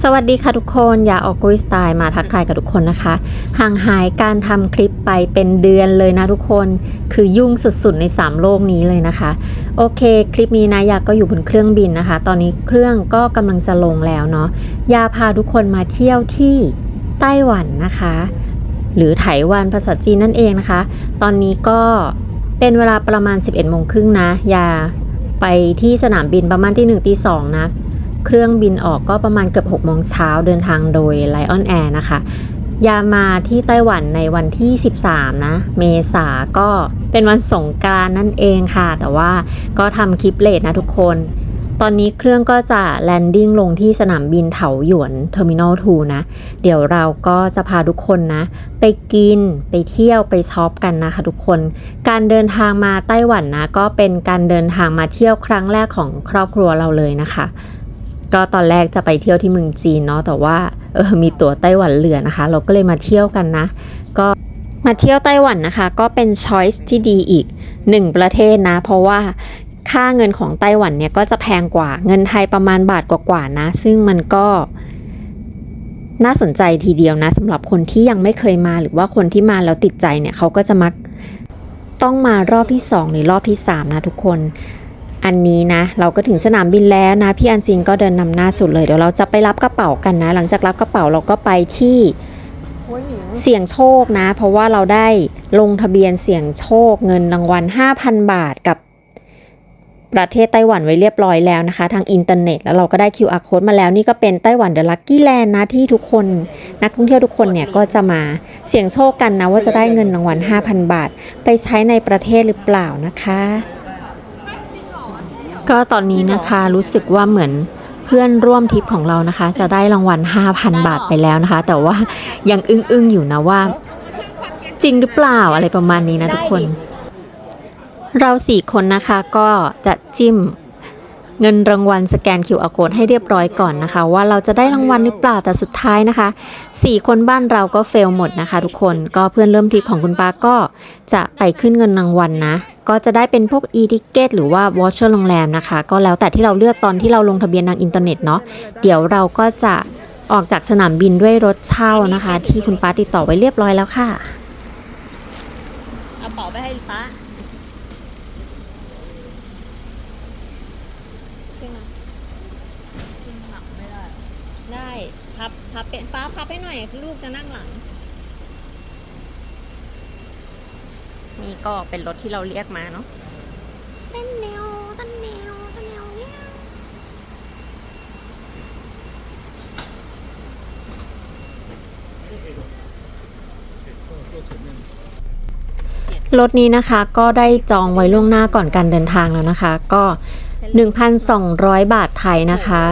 สวัสดีค่ะทุกคนอย่าออกกุยสไตล์มาทักทายกับทุกคนนะคะ ห่างหายการทำคลิปไปเป็นเดือนเลยนะทุกคนคือยุ่งสุดๆใน 3 โลกนี้เลยนะคะ โอเค คลิปนี้นะยาก็อยู่บนเครื่องบินนะคะ ตอนนี้เครื่องก็กำลังจะลงแล้วเนาะยาพาทุกคนมาเที่ยวที่ไต้หวันนะคะ หรือไต้หวันภาษาจีนนั่นเองนะคะ ตอนนี้ก็เป็นเวลาประมาณ 11โมงครึ่งนะยาไปที่สนามบินประมาณที่1ตีสองนะ เครื่องบินออกก็ประมาณเกือบ6โมงเช้าเดินทางโดย Lion Air นะคะ ยามาที่ไต้หวันในวันที่ 13 นะ เมษาก็เป็นวันสงกรานนั่นเองค่ะ แต่ว่าก็ทำคลิปเลทนะทุกคน ตอนนี้เครื่องก็จะแลนดิ้งลงที่สนามบินเถาหยวนเทอร์มินอล2นะ เดี๋ยวเราก็จะพาทุกคนนะ ไปกินไปเที่ยวไปช็อปกันนะคะทุกคน การเดินทางมาไต้หวันนะ ก็เป็นการเดินทางมาเที่ยวครั้งแรกของครอบครัวเราเลยนะคะ ก็ตอนแรกจะไปเที่ยวที่เมืองจีนเนาะแต่ว่าเออมีตั๋วไต้หวันเหลือนะคะ เราก็เลยมาเที่ยวกันนะ ก็มาเที่ยวไต้หวันนะคะ ก็เป็นช้อยส์ที่ดีอีกหนึ่งประเทศนะ เพราะว่าค่าเงินของไต้หวันเนี่ยก็จะแพงกว่าเงินไทยประมาณบาทกว่าๆนะ ซึ่งมันก็น่าสนใจทีเดียวนะสำหรับคนที่ยังไม่เคยมาหรือว่าคนที่มาแล้วติดใจเนี่ยเขาก็จะมักต้องมารอบที่ 2 หรือรอบที่ 3 นะทุกคน อันนี้นะ เราก็ถึงสนามบินแล้วนะ พี่อันจินก็เดินนำหน้าสุดเลยเดี๋ยวเราจะไปรับกระเป๋ากันนะ หลังจากรับกระเป๋าเราก็ไปที่เสี่ยงโชคนะ เพราะว่าเราได้ลงทะเบียนเสี่ยงโชคเงินรางวัล 5,000 บาทกับประเทศไต้หวันไว้เรียบร้อยแล้วนะคะ ทางอินเทอร์เน็ต แล้วเราก็ได้ QR code มาแล้วนี่ก็เป็นไต้หวันเดอะลัคกี้แลนด์นะที่ทุกคน นักท่องเที่ยวทุกคนเนี่ยก็จะมาเสี่ยงโชคกันนะว่าจะได้เงินรางวัล 5,000 บาท ไปใช้ในประเทศหรือเปล่านะคะ ก็ตอนนี้นะคะรู้สึกว่าเหมือนเพื่อนร่วมทริปของเรานะคะ จะได้รางวัล 5,000 บาทไปแล้วนะคะ แต่ว่ายังอึ้งๆอยู่นะว่า จริงหรือเปล่าอะไรประมาณนี้นะทุกคน เราสี่คนนะคะก็จะจิ้มเงินรางวัลสแกน QR code ให้เรียบร้อยก่อนนะคะ ว่าเราจะได้รางวัลหรือเปล่าแต่สุดท้ายนะคะสี่คนบ้านเราก็เฟลหมดนะคะ ทุกคนก็เพื่อนเริ่มทริปของคุณป้าก็จะไปขึ้นเงินรางวัลนะ ก็จะได้เป็นพวก e-ticket หรือว่า voucher โรงแรมนะคะ ก็แล้วแต่ที่เราเลือกตอนที่เราลงทะเบียนทางอินเทอร์เน็ตเนาะเดี๋ยวเราก็จะออกจากสนามบินด้วยรถเช่านะคะ ที่คุณป้าติดต่อไว้เรียบร้อยแล้วค่ะเอาเป๋าไปให้ป้าขึ้นมาขึ้นหลังไม่ได้ได้พับพับเป็นป้าพับให้หน่อยลูกจะนั่งหลัง นี่ก็เป็นรถที่เราเรียกมาเนาะเต้นแนวเต้นแนวเต้นแนวเนี่ยรถนี้นะคะก็ได้จองไว้ล่วงหน้าก่อนการเดินทางแล้วนะคะ ก็ 1,200 บาทไทยนะคะ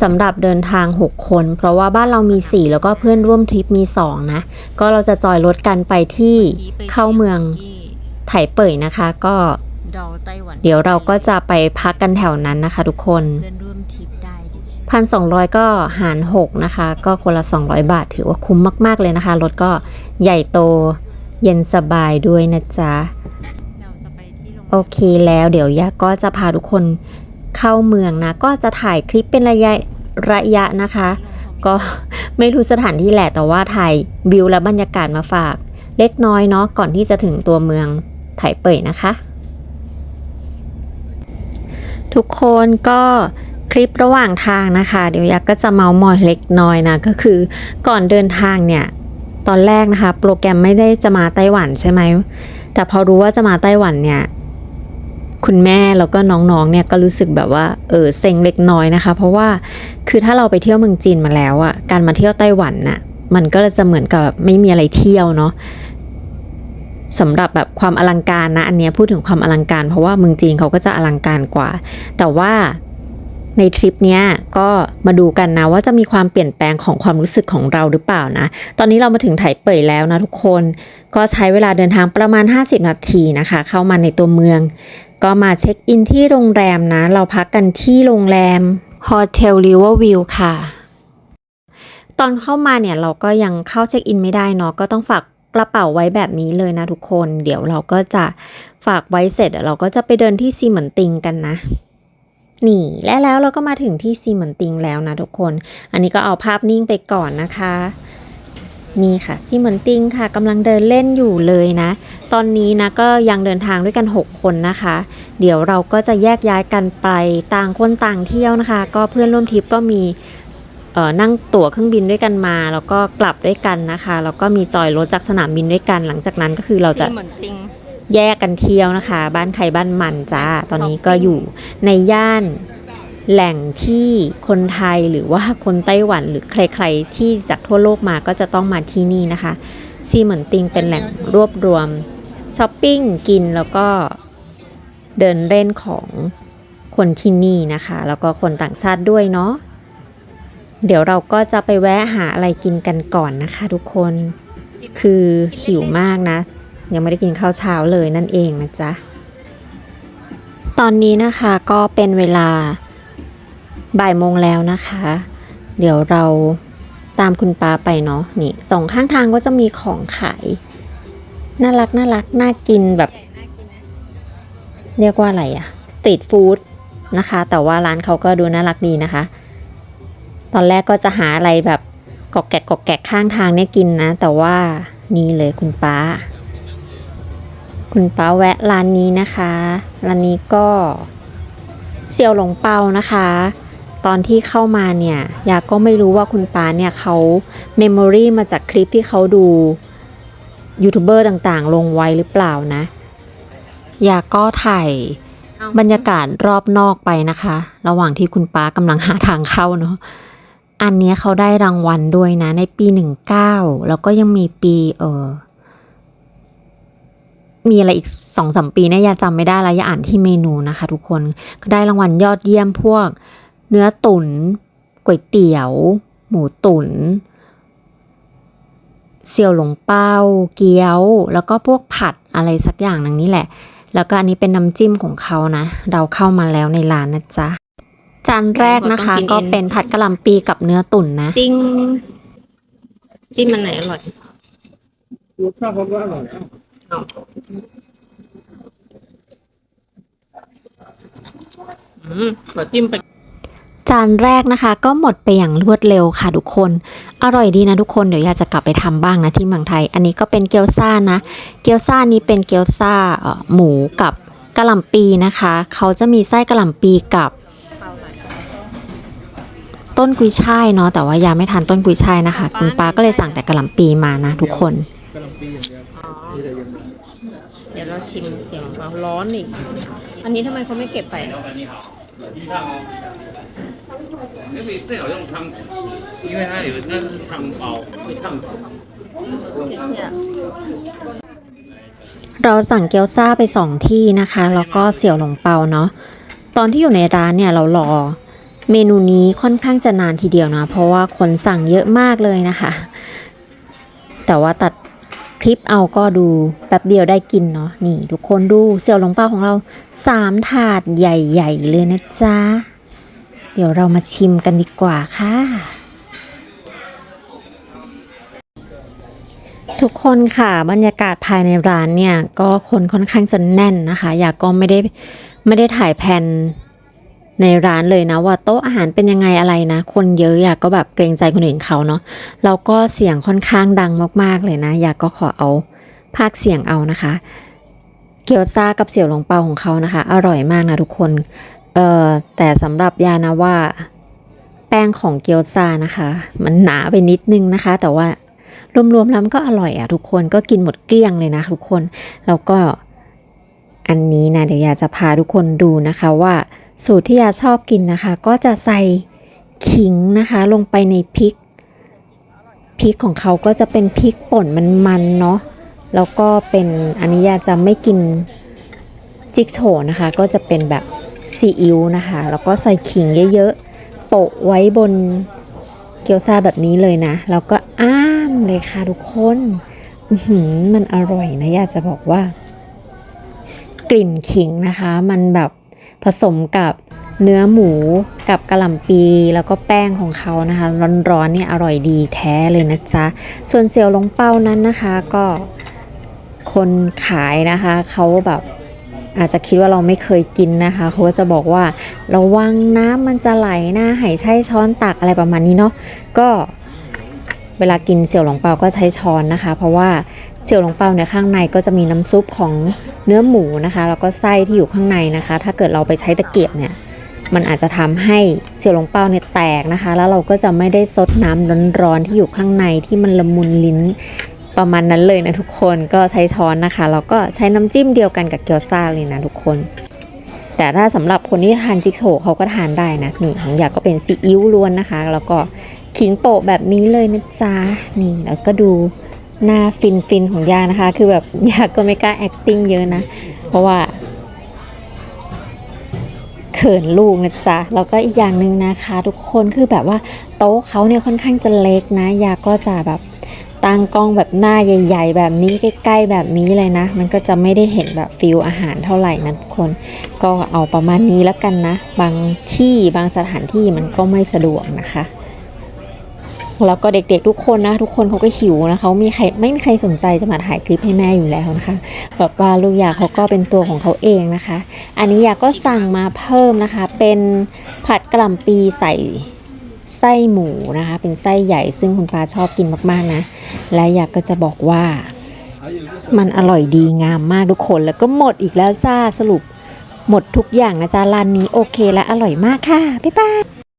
สำหรับเดินทาง 6 คน เพราะว่าบ้านเรามี 4 แล้วก็เพื่อนร่วมทริปมี 2 นะ ก็เราจะจอยรถกันไปที่เข้าเมืองไถเป่ยนะคะ ก็ดอไต้หวันเดี๋ยวเราก็จะไปพักกันแถวนั้นนะคะ ทุกคนเพื่อนร่วมทริปได้ดิ1,200ก็หาร 6 นะคะ ก็คนละ 200 บาทถือว่าคุ้มมาก ๆ เลยนะคะ รถก็ใหญ่โตเย็นสบายด้วยนะจ๊ะเราจะไปที่โรงแรมโอเคแล้วเดี๋ยวยะก็จะพาทุกคน เข้าเมืองนะ ก็จะถ่ายคลิปเป็นระยะระยะนะคะ ก็ไม่รู้สถานที่แหละแต่ว่าถ่ายวิวและบรรยากาศมาฝาก เล็กน้อยเนาะก่อนที่จะถึงตัวเมืองไถเป่ยนะคะ ทุกคนก็คลิประหว่างทางนะคะ เดี๋ยวยักษ์ก็จะเมาส์มอยเล็กน้อยนะก็คือก่อนเดินทางเนี่ยตอนแรกนะคะ โปรแกรมไม่ได้จะมาไต้หวันใช่ไหมแต่พอรู้ว่าจะมาไต้หวันเนี่ย คุณแม่แล้วก็น้องๆเนี่ยก็รู้สึกแบบว่าเออเซ็งเล็กน้อยนะคะ เพราะว่าคือถ้าเราไปเที่ยวเมืองจีนมาแล้วอะการมาเที่ยวไต้หวันน่ะมันก็จะเหมือนกับไม่มีอะไรเที่ยวเนาะสำหรับแบบความอลังการนะอันเนี้ยพูดถึงความอลังการ เพราะว่าเมืองจีนเขาก็จะอลังการกว่า แต่ว่า ในทริปเนี้ยก็มาดูกันนะว่าจะมีความเปลี่ยนแปลงของความรู้สึกของเราหรือเปล่านะ ตอนนี้เรามาถึงไถเป่ยแล้วนะทุกคน ก็ใช้เวลาเดินทางประมาณ 50 นาทีนะคะ เข้ามาในตัวเมือง ก็มาเช็คอินที่โรงแรมนะ เราพักกันที่โรงแรม Hotel Riverview ค่ะ ตอนเข้ามาเนี่ยเราก็ยังเข้าเช็คอินไม่ได้เนาะก็ต้องฝากกระเป๋าไว้แบบนี้เลยนะทุกคน เดี๋ยวเราก็จะฝากไว้เสร็จเดี๋ยวเราก็จะไปเดินที่ซีเหมือนติงกันนะ นี่และแล้วเราก็มาถึงที่ซีเหมือนติงแล้วนะทุกคน อันนี้ก็เอาภาพนิ่งไปก่อนนะคะนี่ค่ะซีเหมือนติงค่ะกำลังเดินเล่นอยู่เลยนะ ตอนนี้นะก็ยังเดินทางด้วยกัน 6 คนนะคะ เดี๋ยวเราก็จะแยกย้ายกันไปต่างคนต่างเที่ยวนะคะ ก็เพื่อนร่วมทริปก็มีนั่งตั๋วเครื่องบินด้วยกันมา แล้วก็กลับด้วยกันนะคะแล้วก็มีจอยรถจากสนามบินด้วยกัน หลังจากนั้นก็คือเราจะเหมือนติง แยกกันเที่ยวนะคะ บ้านใครบ้านมันจ้า ตอนนี้ก็อยู่ในย่านแหล่งที่คนไทยหรือว่าคนไต้หวันหรือใครๆ ที่จากทั่วโลกมาก็จะต้องมาที่นี่นะคะซีเหมือนติงเป็นแหล่งรวบรวมช้อปปิ้งกินแล้วก็เดินเล่นของคนที่นี่นะคะ แล้วก็คนต่างชาติด้วยเนาะเดี๋ยวเราก็จะไปแวะหาอะไรกินกันก่อนนะคะทุกคนคือหิวมากนะ ยังไม่ได้กินข้าวเช้าเลยนั่นเองนะจ๊ะ ตอนนี้นะคะก็เป็นเวลาบ่ายโมงแล้วนะคะ เดี๋ยวเราตามคุณป้าไปเนาะนี่สองข้างทางก็จะมีของขาย น่ารักน่ารักน่ากินแบบ เรียกว่าอะไรอะสตรีทฟู้ดนะคะ แต่ว่าร้านเขาก็ดูน่ารักดีนะคะ ตอนแรกก็จะหาอะไรแบบกอกแกกกอกแกกข้างทางเนี่ยกินนะ แต่ว่านี่เลยคุณป้า คุณป้าแวะร้านนี้นะคะ ร้านนี้ก็เซียวหลงเปานะคะ ตอนที่เข้ามาเนี่ยยาก็ไม่รู้ว่าคุณป้าเนี่ยเขาเมมโมรีมาจากคลิปที่เขาดูยูทูบเบอร์ต่างๆ ลงไว้หรือเปล่านะยาก็ถ่ายบรรยากาศรอบนอกไปนะคะ ระหว่างที่คุณป้ากำลังหาทางเข้าเนาะอันเนี้ยเขาได้รางวัลด้วยนะในปี 19 แล้วก็ยังมีปีเออ มีอะไรอีกสองสามปีเนี่ยยาจำไม่ได้แล้วยาอ่านที่เมนูนะคะ ทุกคนก็ได้รางวัลยอดเยี่ยมพวก เนื้อตุน๋นก๋วยเตี๋ยว หมูตุน๋นเสี่ยวหลงเป้า เกี๊ยว แล้วก็พวกผัดอะไรสักอย่างหนึงนี่แหละ แล้วก็อันนี้เป็นน้ำจิ้มของเขานะ เราเข้ามาแล้วในร้านนะจ๊ะ จานแรกนะคะ ก็เป็นผัดกะหล่ำปีกับเนื้อตุ๋นนะติงจิ้มมันไหนอร่อยรสชาติเขาก็อร่อยนะ อืมขอจิ้มไปจานแรกนะคะ ก็หมดไปอย่างรวดเร็วค่ะทุกคน อร่อยดีนะทุกคนเดี๋ยวอยากจะกลับไปทำบ้างนะที่เมืองไทย อันนี้ก็เป็นเกี๊ยวซ่านะ เกี๊ยวซ่านี้เป็นเกี๊ยวซ่าหมูกับกะหล่ำปีนะคะ เขาจะมีไส้กะหล่ำปีกับ ต้นกุยช่ายเนาะแต่ว่ายาไม่ทานต้นกุยช่ายนะคะ คุณป้าก็เลยสั่งแต่กะหล่ำปีมานะทุกคนกะหล่ำปีอย่างเดียว อ๋อ มีแต่ยังไง เดี๋ยวเราชิมเสียงเราร้อนอีก อันนี้ทำไมเขาไม่เก็บไป 那个最好用汤匙吃，因为它有那是汤包，会烫口。 เราสั่งเกี๊ยวซ่าไปสองที่นะคะ แล้วก็เสี่ยวหลงเปาเนาะตอนที่อยู่ในร้านเนี่ยเรารอ เมนูนี้ค่อนข้างจะนานทีเดียวนะ เพราะว่าคนสั่งเยอะมากเลยนะคะ แต่ว่าตัด คลิปเอาก็ดูแป๊บเดียวได้กินเนาะนี่ทุกคนดูเสี่ยวหลงเปาของเราสามถาดใหญ่ๆเลยนะจ๊ะ เดี๋ยวเรามาชิมกันดีกว่าค่ะ ทุกคนค่ะบรรยากาศภายในร้านเนี่ย ก็คนค่อนข้างจะแน่นนะคะ อยากก็ไม่ได้ไม่ได้ถ่ายแผ่น ในร้านเลยนะว่าโต๊ะอาหารเป็นยังไงอะไรนะ คนเยอะอยากก็แบบเกรงใจคนอื่นเขาเนาะแล้วก็เสียงค่อนข้างดังมากๆเลยนะ อยากก็ขอเอาภาคเสียงเอานะคะ เกี๊ยวซ่ากับเสี่ยวหลงเปาของเขานะคะ อร่อยมากนะทุกคนเอ่อแต่สำหรับยานะว่า แป้งของเกี๊ยวซ่านะคะ มันหนาไปนิดนึงนะคะ แต่ว่ารวมๆแล้วมันก็อร่อยอะทุกคนก็กินหมดเกลี้ยงเลยนะทุกคนแล้วก็อันนี้นะเดี๋ยวยาจะพาทุกคนดูนะคะว่า สูตรที่ยาชอบกินนะคะ ก็จะใส่ขิงนะคะ ลงไปในพริกพริกของเขาก็จะเป็นพริกป่นมันๆเนาะแล้วก็เป็นอันนี้ยาจะไม่กินจิกโฉนะคะ ก็จะเป็นแบบซีอิ๊วนะคะ แล้วก็ใส่ขิงเยอะๆโปะไว้บนเกี๊ยวซาแบบนี้เลยนะ แล้วก็อ้ามเลยค่ะทุกคนมันอร่อยนะยาจะบอกว่า กลิ่นขิงนะคะ มันแบบ ผสมกับเนื้อหมูกับกระหล่ำปีแล้วก็แป้งของเขานะคะ ร้อนๆเนี่ยอร่อยดีแท้เลยนะจ๊ะ ส่วนเซียวหลงเป้านั้นนะคะก็คนขายนะคะเขาแบบอาจจะคิดว่าเราไม่เคยกินนะคะเขาก็จะบอกว่าระวังน้ำมันจะไหลนะให้ใช้ช้อนตักอะไรประมาณนี้เนาะก็ เวลากินเสี่ยวหลงเปาก็ใช้ช้อนนะคะ เพราะว่าเสี่ยวหลงเปาเนี่ยข้างในก็จะมีน้ำซุปของเนื้อหมูนะคะ แล้วก็ไส้ที่อยู่ข้างในนะคะ ถ้าเกิดเราไปใช้ตะเกียบเนี่ยมันอาจจะทำให้เสี่ยวหลงเปาเนี่ยแตกนะคะ แล้วเราก็จะไม่ได้ซดน้ำร้อนๆที่อยู่ข้างในที่มันละมุนลิ้นประมาณนั้นเลยนะทุกคนก็ใช้ช้อนนะคะแล้วก็ใช้น้ำจิ้มเดียวกันกับเกี๊ยวซ่าเลยนะทุกคน แต่ถ้าสำหรับคนที่ทานจิ๊กโฉเขาก็ทานได้นะนี่ของอยากก็เป็นซีอิ๊วล้วนนะคะ แล้วก็ ขิงโปะแบบนี้เลยนะจ๊ะนี่แล้วก็ดูหน้าฟินฟินของยานะคะ คือแบบยาก็ไม่กล้า acting เยอะนะ เพราะว่าเขินลูกนะจ๊ะ แล้วก็อีกอย่างหนึ่งนะคะ ทุกคนคือแบบว่าโต๊ะเขาเนี่ยค่อนข้างจะเล็กนะ ยาก็จะแบบตั้งกล้องแบบหน้าใหญ่ ๆ แบบนี้ใกล้ๆแบบนี้เลยนะ มันก็จะไม่ได้เห็นแบบฟิลอาหารเท่าไหร่นะทุกคน ก็เอาประมาณนี้แล้วกันนะ บางที่บางสถานที่มันก็ไม่สะดวกนะคะ แล้วก็เด็กๆทุกคนนะ ทุกคนเขาก็หิวนะเขามีใครไม่มีใครสนใจจะมาถ่ายคลิปให้แม่อยู่แล้วนะคะแบบว่าลูกยาเขาก็เป็นตัวของเขาเองนะคะ อันนี้ยาก็สั่งมาเพิ่มนะคะ เป็นผัดกะหล่ำปีใส่ไส้หมูนะคะ เป็นไส้ใหญ่ซึ่งคุณปาชอบกินมากๆนะ และอยาก็จะบอกว่า มันอร่อยดีงามมากทุกคนแล้วก็หมดอีกแล้วจ้าสรุปหมดทุกอย่างนะจ๊ะร้านนี้โอเคและอร่อยมากค่ะ บ๊ายบาย